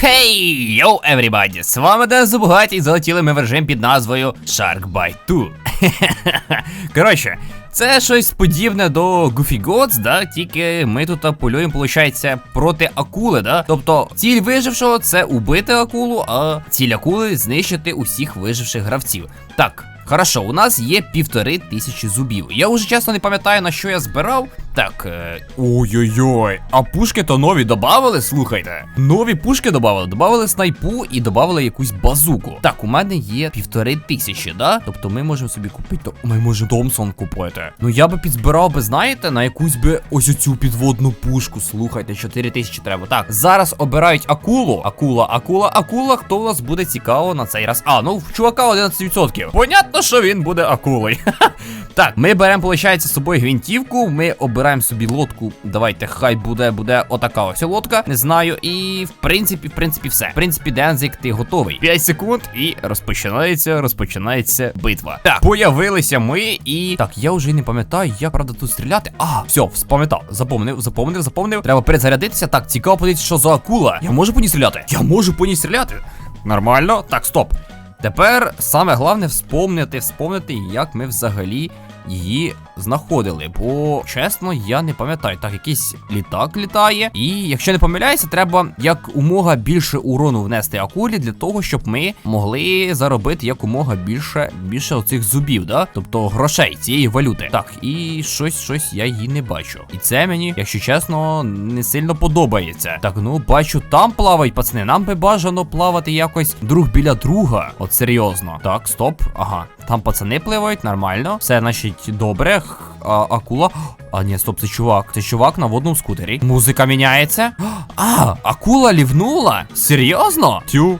Хей, йоу, everybody! З вами Ден Зубгаті і залетіли ми в режим під назвою Shark Bite 2. Коротше, це щось подібне до Goofy Gods, да? Тільки ми тут полюємо, виходить, проти акули, да? Тобто ціль вижившого це убити акулу, а ціль акули знищити усіх виживших гравців. Так. Хорошо, у нас є півтори тисячі зубів. Я вже чесно не пам'ятаю на що я збирав. Так, е... ой-ой-ой, а пушки то нові додавали, слухайте. Нові пушки додавали, додавали снайпу і додавали якусь базуку. Так, у мене є півтори тисячі, да? Тобто ми можемо собі купити. Ми можемо Томсон купити. Ну я би підзбирав би, знаєте, на якусь би ось оцю підводну пушку. Слухайте, 4 тисячі треба. Так, зараз обирають акулу. Акула, акула, акула. Хто у нас буде цікаво на цей раз? А, ну в чувака 11%. Понятно, що він буде акулою. Так, ми беремо, виходить, з собою гвинтівку. Ми обираємо собі лодку. Давайте, хай буде, буде отака ось лодка. Не знаю. І в принципі, в принципі, все. В принципі, Дензик, ти готовий. 5 секунд і розпочинається, розпочинається битва. Так, появилися ми і. Так, я вже не пам'ятаю, як правда тут стріляти. А, все, спам'ятав. Запомнив, запомнив, запомнив. Треба перезарядитися. Так, цікаво подивитися, що за акула. Я можу по ній стріляти? Я можу по ній стріляти. Нормально. Так, стоп. Тепер саме головне вспомнити, вспомнити, як ми взагалі її знаходили. Бо чесно, я не пам'ятаю. Так, якийсь літак літає. І якщо не помиляюся, треба якомога більше урону внести акулі для того, щоб ми могли заробити якомога більше більше оцих зубів, да? Тобто грошей цієї валюти. Так, і щось, щось я її не бачу. І це мені, якщо чесно, не сильно подобається. Так, ну бачу, там плавають, пацани. Нам би бажано плавати якось друг біля друга. От серйозно. Так, стоп. Ага. Там пацани пливають, нормально. Все, значить, добре. А, акула. А, ні, стоп, це чувак. Це чувак на водному скутері. Музика міняється. А, акула лівнула? Серйозно? Тю.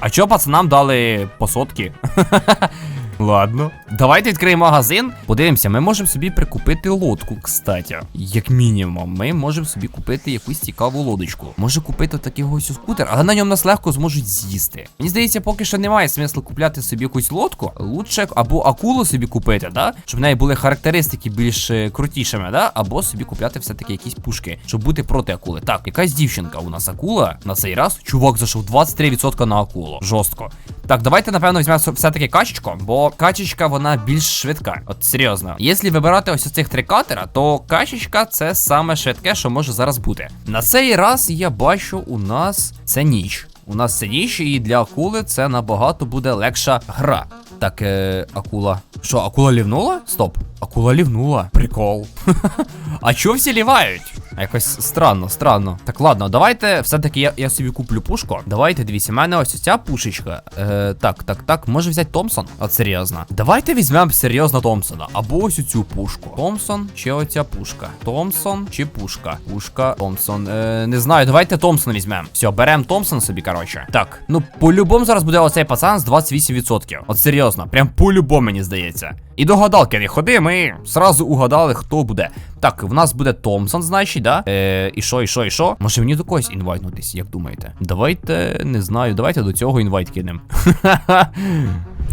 А чо пацанам дали по сотки? Ладно. Давайте відкриємо магазин. Подивимося, ми можемо собі прикупити лодку, кстати. Як мінімум, ми можемо собі купити якусь цікаву лодочку. Може купити такий ось скутер, але на ньому нас легко зможуть з'їсти. Мені здається, поки що немає смислу купляти собі якусь лодку. Лучше або акулу собі купити, да? Щоб в неї були характеристики більш е, крутішими, да? Або собі купляти все-таки якісь пушки, щоб бути проти акули. Так, якась дівчинка у нас акула на цей раз. Чувак зайшов 23% на акулу. Жорстко. Так, давайте, напевно, візьмемо все-таки качечку, бо качечка вона більш швидка. От серйозно. Якщо вибирати ось цих три катера, то качечка це саме швидке, що може зараз бути. На цей раз я бачу, у нас це ніч. У нас це ніч, і для акули це набагато буде легша гра. Так, е, акула. Що, акула лівнула? Стоп. Акула лівнула. Прикол. а чого всі лівають? Якось странно, странно. Так, ладно, давайте все-таки я, я собі куплю пушку. Давайте, дивіться, в мене ось ця пушечка. Е, так, так, так. Може взяти Томпсон? От серйозно. Давайте візьмемо серйозно Томпсона. Або ось цю пушку. Томпсон чи оця пушка? Томпсон чи пушка? Пушка, Томпсон. Е, не знаю, давайте Томпсон візьмемо. Все, беремо Томпсон собі, коротше. Так, ну по-любому зараз буде оцей пацан з 28%. От серйозно, прям по-любому мені здається. І до гадалки не ходи, ми сразу угадали, хто буде. Так, в нас буде Томпсон, значить, да? Е, і що, і що, і що? Може мені до когось інвайтнутись, як думаєте? Давайте, не знаю, давайте до цього інвайт кинемо.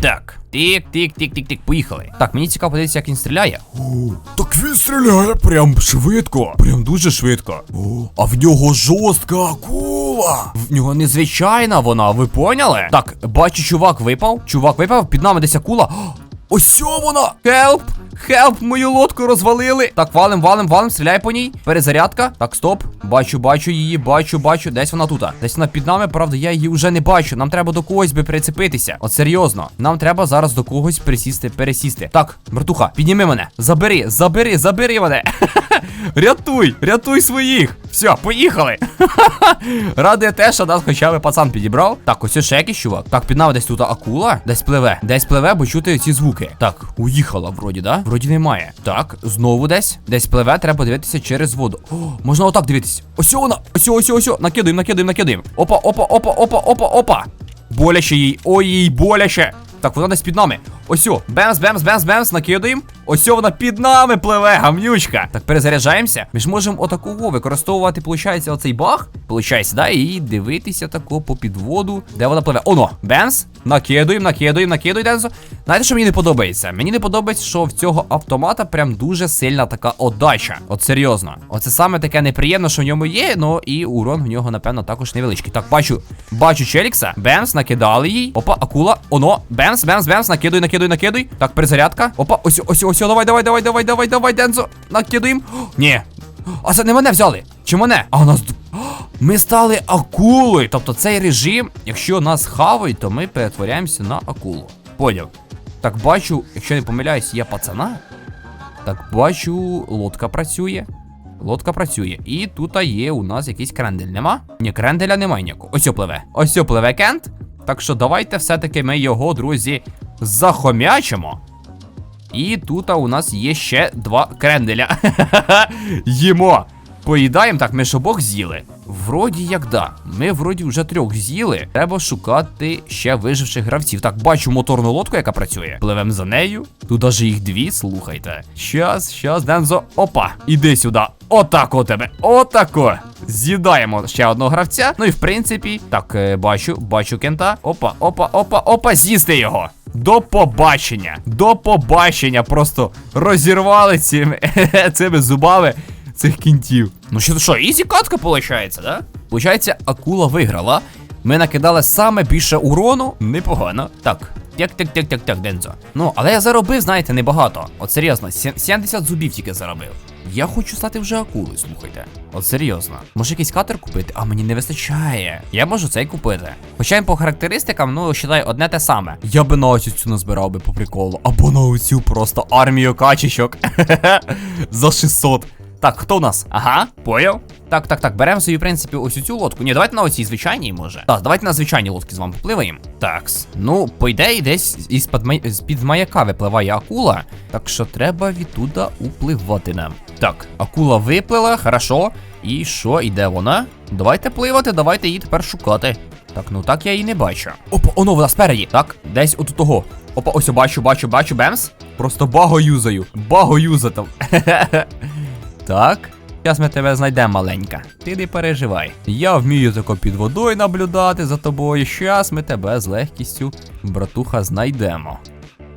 Так. Тик, тик, тик, тик, тик, поїхали. Так, мені цікаво подивитися, як він стріляє. О, так він стріляє прям швидко. Прям дуже швидко. О, а в нього жорстка акула. В нього незвичайна вона, ви поняли? Так, бачу, чувак випав. Чувак випав, під нами десь акула. Ось вона! Хелп! Хелп, мою лодку розвалили. Так, валим, валим, валим, стріляй по ній. Перезарядка. Так, стоп. Бачу, бачу її, бачу, бачу. Десь вона тут. Десь вона під нами, правда, я її вже не бачу. Нам треба до когось би прицепитися. От серйозно. Нам треба зараз до когось присісти, пересісти. Так, братуха, підніми мене. Забери, забери, забери мене. рятуй, рятуй своїх. Все, поїхали. Радує те, що нас хоча б пацан підібрав. Так, ось ще якийсь чувак. Так, під нами десь тут акула. Десь пливе. Десь пливе, бо чути ці звуки. Так, уїхала вроді, да? Вроді немає. Так, знову десь. Десь пливе, треба дивитися через воду. О, можна отак дивитися. Ось вона. Ось, ось, ось, ось. Накидаємо, накидаємо, накидаємо. Опа, опа, опа, опа, опа, опа. Боляче їй. Ой, їй боляче. Так, вона десь під нами. Ось, бемс, бемс, бемс, бемс, накидаємо. Ось вона під нами пливе, гамнючка. Так, перезаряджаємося. Ми ж можемо отакого використовувати, виходить, оцей баг. Получається, да, і дивитися тако по підводу, де вона пливе. Оно, бемс. Накидуємо, накидуємо, накидуємо, Дензо. Знаєте, що мені не подобається? Мені не подобається, що в цього автомата прям дуже сильна така отдача. От серйозно. Оце саме таке неприємно, що в ньому є, ну і урон в нього, напевно, також невеличкий. Так, бачу, бачу Челікса. Бемс, накидали їй. Опа, акула. Оно. Бемс, бемс, бемс, накидуй, накидуй, накидуй. Так, перезарядка. Опа, ось, ось, ось, давай, давай, давай, давай, давай, давай, Дензо. Накидуємо. О, Ні. А це не мене взяли. Чи мене? А у нас. Ми стали акулою. Тобто цей режим, якщо нас хавають, то ми перетворяємося на акулу. Поняв. Так бачу, якщо не помиляюсь, є пацана. Так бачу, лодка працює. Лодка працює. І тут є у нас якийсь крендель. Нема? Ні, кренделя немає ніякого. Ось пливе. Ось пливе кент. Так що давайте все-таки ми його, друзі, захомячимо. І тут у нас є ще два кренделя. Їмо. Поїдаємо, так, ми ж обох з'їли. Вроді як да. Ми вроді вже трьох з'їли. Треба шукати ще виживших гравців. Так, бачу моторну лодку, яка працює. Пливемо за нею. Тут даже їх дві, слухайте. Щас, щас, Дензо. Опа, іди сюди. Отак у тебе. Отако. З'їдаємо ще одного гравця. Ну і в принципі, так, е, бачу, бачу кента. Опа, опа, опа, опа, з'їсти його. До побачення. До побачення. Просто розірвали цими, цими зубами цих кінтів. Ну що, що, ізі катка виходить, да? Получається, акула виграла. Ми накидали саме більше урону. Непогано. Так. Так, так, так, так, так, Дензо. Ну, але я заробив, знаєте, небагато. От серйозно, сім- 70 зубів тільки заробив. Я хочу стати вже акулою, слухайте. От серйозно. Може якийсь катер купити? А мені не вистачає. Я можу цей купити. Хоча й по характеристикам, ну, считай, одне те саме. Я би на оцю цю назбирав би по приколу. Або на оцю просто армію качечок. За 600. Так, хто у нас? Ага, поняв. Так, так, так, беремо собі, в принципі, ось цю лодку. Ні, давайте на оцій звичайній, може. Так, давайте на звичайній лодці з вами попливаємо. Такс. Ну, по ідеї, десь із-під май... маяка випливає акула. Так що треба відтуда upливати нам. Так, акула виплила, хорошо. І що, іде вона? Давайте пливати, давайте її тепер шукати. Так, ну так я її не бачу. Опа, оно вона спереді. Так, десь отут того. Опа, ось бачу, бачу, бачу, бемс. Просто баго юзаю. Баго юзатом. Так. Зараз ми тебе знайдемо маленька. Ти не переживай. Я вмію тако під водою наблюдати за тобою. Щас ми тебе з легкістю, братуха, знайдемо.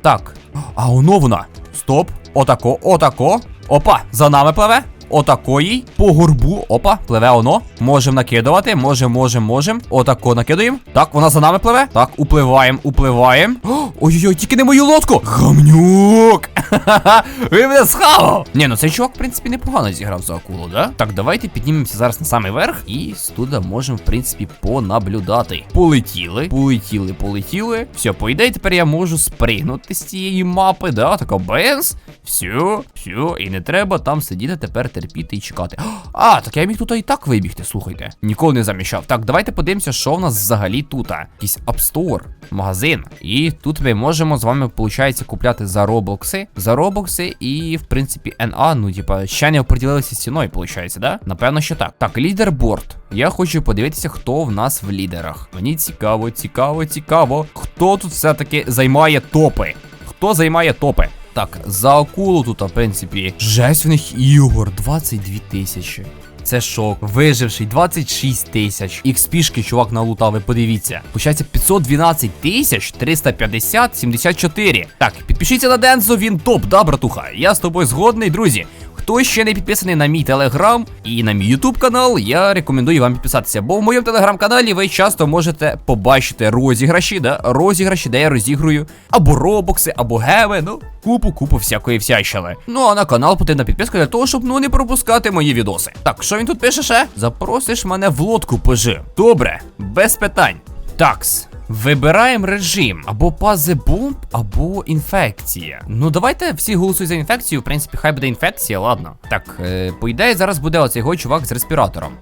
Так. А воно вона. Стоп. Отако, отако. Опа, за нами пливе. Отакої. По горбу. Опа, пливе воно. Можем накидувати. Можем, можем, можем. Отако накидаємо. Так, вона за нами пливе. Так, upливаємо, upливаємо. О, Ой-ой-ой, тільки не мою лодку. Гамнюк. Ви мене схавав. Ні, ну цей чувак, в принципі, непогано зіграв за акулу, да? Так, давайте піднімемося зараз на самий верх і студа можемо, в принципі, понаблюдати. Полетіли, полетіли, полетіли. Все, по ідеї, тепер я можу спригнути з цієї мапи, да? Така бенз. Все, все, і не треба там сидіти тепер терпіти і чекати. А, так я міг тут і так вибігти, слухайте. Ніколи не заміщав. Так, давайте подивимося, що в нас взагалі тут. Якийсь Store, магазин. І тут ми можемо з вами, виходить, купляти за робокси. За робокси і, в принципі, NA, ну, типа, ще не оприділилися з ціною, виходить, да? Напевно, що так. Так, лідерборд. Я хочу подивитися, хто в нас в лідерах. Мені цікаво, цікаво, цікаво. Хто тут все-таки займає топи? Хто займає топи? Так, за акулу тут, в принципі, жесть в них ігор 22 тисячі. Це шок. Виживший 26 тисяч. XP-шки чувак налутав, ви подивіться. Получається 512 тисяч 350 74. Так, підпишіться на Дензо, він топ, да, братуха? Я з тобою згодний, друзі. Хто ще не підписаний на мій телеграм і на мій ютуб канал, я рекомендую вам підписатися. Бо в моєму телеграм-каналі ви часто можете побачити розіграші, да? Розіграші, де я розігрую або робокси, або геви, ну, купу, купу всякої всячили. Ну а на канал потрібна підписка для того, щоб ну не пропускати мої відоси. Так, що він тут пише ще? Запросиш мене в лодку пожи. Добре, без питань. Такс. Вибираємо режим або пази бомб, або інфекція. Ну давайте всі голосують за інфекцію. В принципі, хай буде інфекція, ладно. Так, е, по ідеї, зараз буде оцей його чувак з респіратором.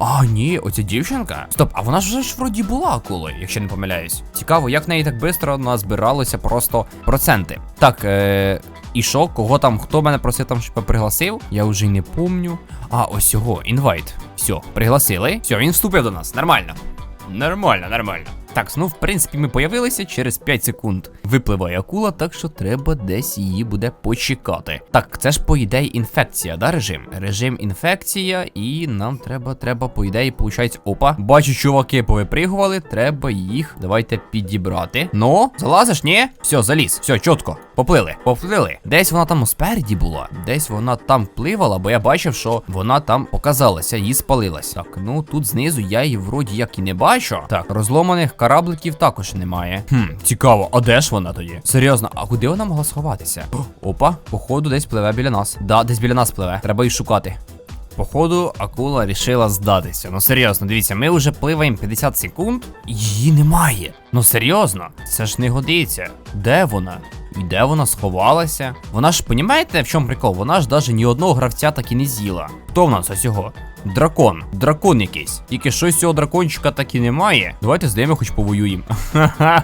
А, ні, оця дівчинка. Стоп, а вона ж вже ж вроді була акулою, якщо не помиляюсь. Цікаво, як в неї так швидко назбиралося просто проценти. Так, е. І що, кого там, хто мене просив там, щоб пригласив? Я вже й не помню. А, ось його, інвайт. Все, пригласили. Все, він вступив до нас. Нормально. Нормально, нормально. Так, ну в принципі, ми появилися через 5 секунд. Випливає акула, так що треба десь її буде почекати. Так, це ж по ідеї інфекція, да, режим? Режим інфекція, і нам треба, треба, по ідеї, получається, опа. Бачу, чуваки повипригували, треба їх. Давайте підібрати. Ну, залазиш, ні? Все, заліз, все, чітко. Поплили, поплили. Десь вона там спереді була, десь вона там пливала, бо я бачив, що вона там показалася, її спалилась. Так, ну тут знизу я її вроді як і не бачу. Так, розломаних корабликів також немає. Хм, цікаво, а де ж вона тоді? Серйозно, а куди вона могла сховатися? Опа, походу, десь пливе біля нас. Да, десь біля нас пливе. Треба її шукати. Походу, акула рішила здатися. Ну серйозно, дивіться, ми вже пливаємо 50 секунд, і її немає. Ну серйозно, це ж не годиться. Де вона? І де вона сховалася? Вона ж, понімаєте, в чому прикол? Вона ж навіть ні одного гравця так і не з'їла. Хто в нас ось його? Дракон, дракон якийсь. Тільки щось цього дракончика так і немає. Давайте з ними хоч повоюємо.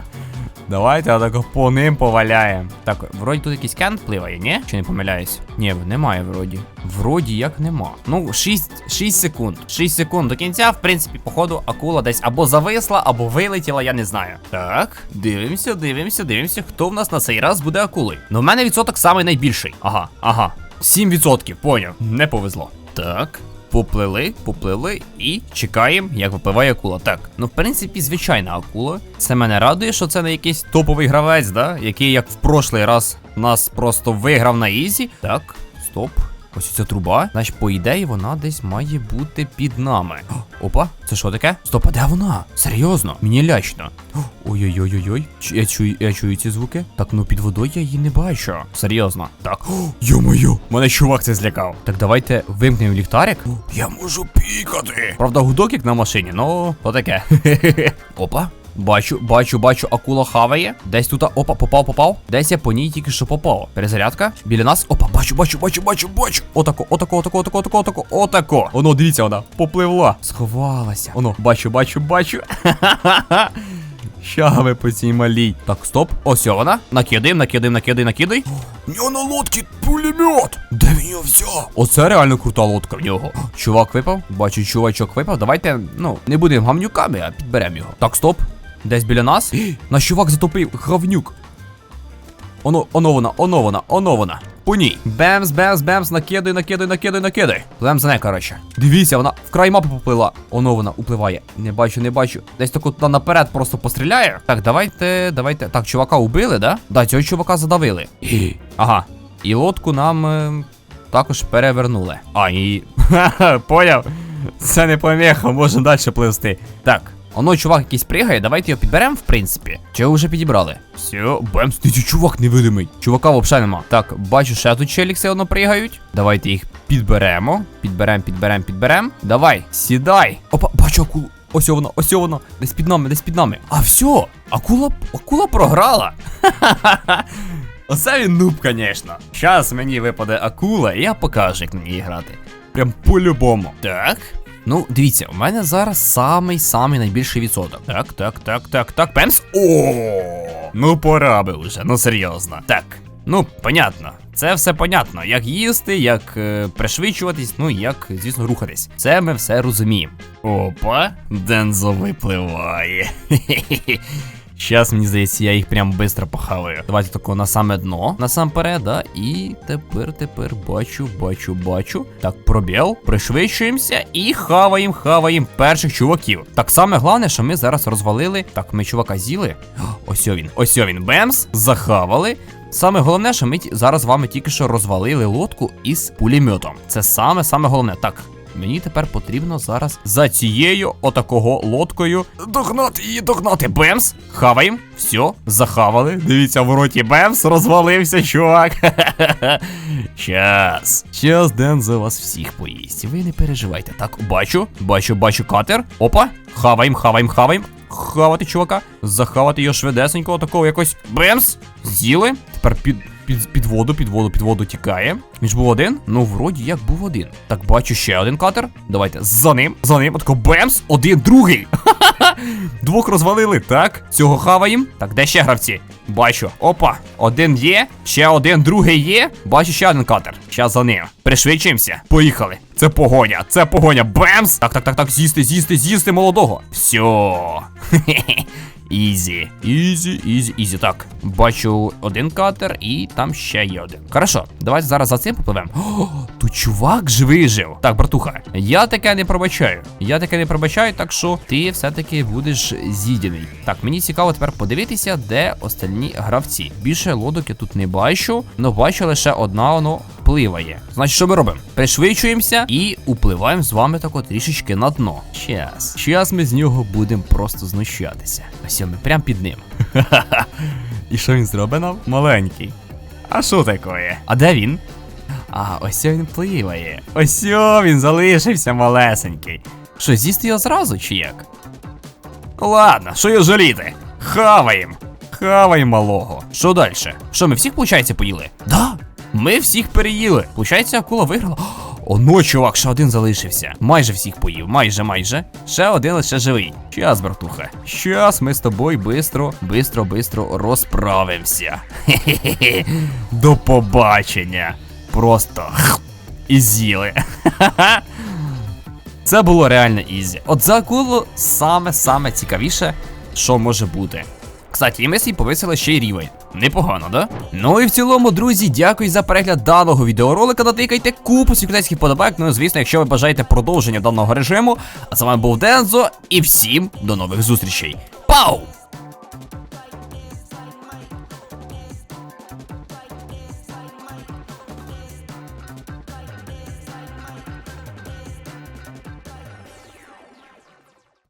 Давайте отако по ним поваляємо. Так, вроді тут якийсь кен пливає, ні? Чи не помиляюсь? Ні, немає вроді. Вроді як нема. Ну, 6, 6 секунд. 6 секунд до кінця, в принципі, походу, акула десь або зависла, або вилетіла, я не знаю. Так, дивимося, дивимося, дивимося, хто в нас на цей раз буде акулою. Ну, в мене відсоток самий найбільший. Ага, ага. 7%, поняв. Не повезло. Так. Поплили, поплили і чекаємо, як випливає акула. Так, ну в принципі, звичайна акула. Це мене радує, що це не якийсь топовий гравець, да? Який як в прошлий раз нас просто виграв на ізі. Так, стоп. Ось ця труба. Значить, по ідеї, вона десь має бути під нами. Опа, це що таке? Стоп, а де вона? Серйозно? Мені лячно. Ой-ой-ой-ой-ой. Я чую, я чую ці звуки. Так, ну під водою я її не бачу. Серйозно. Так. Йо-моє, мене чувак це злякав. Так, давайте вимкнемо ліхтарик. Я можу пікати. Правда, гудок як на машині, ну, то таке. Опа. Бачу, бачу, бачу, акула хаває. Десь тут, опа, попав, попав. Десь я по ній тільки що попав. Перезарядка. Біля нас. Опа, бачу, бачу, бачу, бачу, бачу. Отако, отако, отако, отако, отако, отако, отако. Оно, дивіться, вона попливла. Сховалася. Оно, бачу, бачу, бачу. Ща ви по цій малій. Так, стоп. Ось вона. Накидаємо, накидаємо, накидай, накидай. У нього на лодці пулемет. Де він його взяв? Оце реально крута лодка в нього. Чувак випав. Бачу, чувачок випав. Давайте, ну, не будемо гамнюками, а підберемо його. Так, стоп. Десь біля нас. Наш чувак затопив гавнюк. Оно, оно вона, оно вона, оно вона. По ній. Бемс, бемс, бемс, накидай, накидай, накидай, накидай. Пливем за нею, коротше. Дивіться, вона в край мапи поплила. Оно вона upливає. Не бачу, не бачу. Десь таку туди наперед просто постріляє. Так, давайте, давайте. Так, чувака убили, да? Да, цього чувака задавили. Ага. І лодку нам е, також перевернули. А, і. Ха-ха, поняв? Це не поміха, можна далі пливсти. Так. Оно чувак якийсь пригає, давайте його підберемо, в принципі. Чи його вже підібрали? Все, бемс, ти чувак невидимий. Чувака взагалі нема. Так, бачу, ще тут челікси одно пригають. Давайте їх підберемо. Підберемо, підберемо, підберемо. Давай, сідай. Опа, бачу акулу. Ось воно, ось воно. Десь під нами, десь під нами. А все, акула, акула програла. Ха-ха-ха. Оце він нуб, звісно. Щас мені випаде акула, і я покажу, як на ній грати. Прям по-любому. Так. Ну, дивіться, у мене зараз самий самий найбільший відсоток. Так, так, так, так, так. Пемс. О, ну пора би вже, ну серйозно. Так. Ну, понятно. Це все понятно. Як їсти, як е, пришвидшуватись, ну і як, звісно, рухатись. Це ми все розуміємо. Опа, Дензо випливає. Хе-хе-хе. Щас, мені здається, я їх прям швидко похаваю. Давайте тако на саме дно, насамперед, да. І тепер, тепер бачу, бачу, бачу. Так, пробіл, пришвидшуємося і хаваємо, хаваємо перших чуваків. Так саме головне, що ми зараз розвалили. Так, ми чувака з'їли. Ось він, ось він, бемс, захавали. Саме головне, що ми зараз з вами тільки що розвалили лодку із пулеметом. Це саме саме головне. Так. Мені тепер потрібно зараз за цією отакого лодкою догнати її, догнати. Бемс! Хаваємо. Все, захавали. Дивіться, в роті Бемс, розвалився, чувак. Щас. Щас Дензо вас всіх поїсть. Ви не переживайте. Так, бачу, бачу, бачу катер. Опа. Хаваємо, хаваємо, хаваємо. Хавати, чувака. Захавати його швидесенько, такого якось. Бемс! З'їли. Тепер під. Під, під воду, під воду, під воду тікає. Він ж був один? Ну, вроді як був один. Так, бачу ще один катер. Давайте за ним, за ним. Отако бемс, один, другий. Двох розвалили. Так, цього хаваємо. Так, де ще гравці? Бачу. Опа, один є, ще один, другий є. Бачу ще один катер. Щас за ним. Пришвидшимося. Поїхали. Це погоня, це погоня. Бемс! Так, так, так, так, з'їсти, з'їсти, з'їсти молодого. Все. Ізі. Ізі, ізі, ізі. Так, бачу один катер і там ще є один. Хорошо, давайте зараз за цим попливемо. Тут чувак ж вижив. Так, братуха, я таке не пробачаю. Я таке не пробачаю, так що ти все-таки будеш з'їдений. Так, мені цікаво тепер подивитися, де остальні гравці. Більше лодок я тут не бачу, але бачу лише одна воно пливає. Значить, що ми робимо? Пришвидшуємося і upливаємо з вами тако трішечки на дно. Щас. Щас ми з нього будемо просто знущатися. Ось ми прям під ним. І що він зробить нам? Маленький. А що таке? А де він? А, ось він пливає. Ось він залишився малесенький. Що, з'їсти його зразу чи як? Ладно, що його жаліти? Хаваєм. Хаваєм малого. Що далі? Що, ми всіх, виходить, поїли? Да. Ми всіх переїли. Получається, акула виграла. Оно, чувак, ще один залишився. Майже всіх поїв, майже, майже. Ще один лише живий. Щас, братуха. Щас ми з тобою бистро, бистро, бистро розправимося. Хе-хе-хе. До побачення. Просто і з'їли. Це було реально ізі. От за акулу саме-саме цікавіше, що може бути. Кстати, і ми свій повисили ще й рівень. Непогано, да? Ну і в цілому, друзі, дякую за перегляд даного відеоролика. Натикайте купу світлецьких подобайок. Ну і звісно, якщо ви бажаєте продовження даного режиму. А з вами був Дензо, і всім до нових зустрічей. Пау!